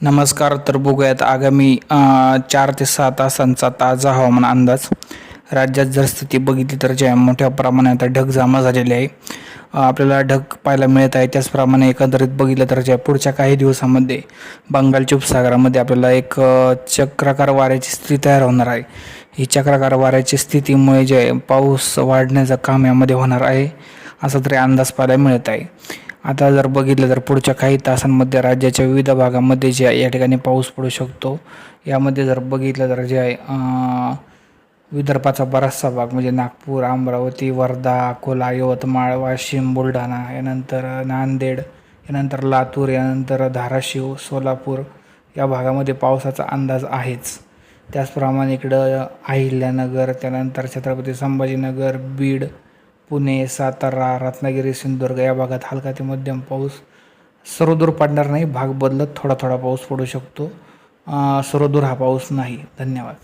नमस्कार तर बघूयात आगामी चार ते सहा तासांचा ताजा हवामान अंदाज. राज्यात जर स्थिती बघितली तर ज्या मोठ्या प्रमाणात ढग जमा झालेले आहे. आपल्याला ढग पाहायला मिळत आहे. त्याचप्रमाणे एकंदरीत बघितलं तर ज्या पुढच्या काही दिवसामध्ये बंगालच्या उपसागरामध्ये आपल्याला एक चक्राकार वाऱ्याची स्थिती तयार होणार आहे. ही चक्राकार वाऱ्याची स्थितीमुळे जे पाऊस वाढण्याचं काम यामध्ये होणार आहे असा तरी अंदाज पाहायला मिळत आहे. आता जर बघितलं तर पुढच्या काही तासांमध्ये राज्याच्या विविध भागामध्ये जे आहे या ठिकाणी पाऊस पडू शकतो यामध्ये जर बघितलं तर जे आहे विदर्भाचा बराचसा भाग म्हणजे नागपूर अमरावती वर्धा अकोला यवतमाळ वाशिम बुलढाणा यानंतर नांदेड यानंतर लातूर यानंतर धाराशिव सोलापूर या भागामध्ये पावसाचा अंदाज आहेच. त्याचप्रमाणे इकडं अहिल्यानगर त्यानंतर छत्रपती संभाजीनगर बीड पुणे सातारा रत्नागिरी सिंधुदुर्ग या भागात हलका ते मध्यम पाऊस. सर्वदूर पडणार नाही. भाग बदलत थोडा थोडा पाऊस पडू शकतो. सर्वदूर हा पाऊस नाही. धन्यवाद.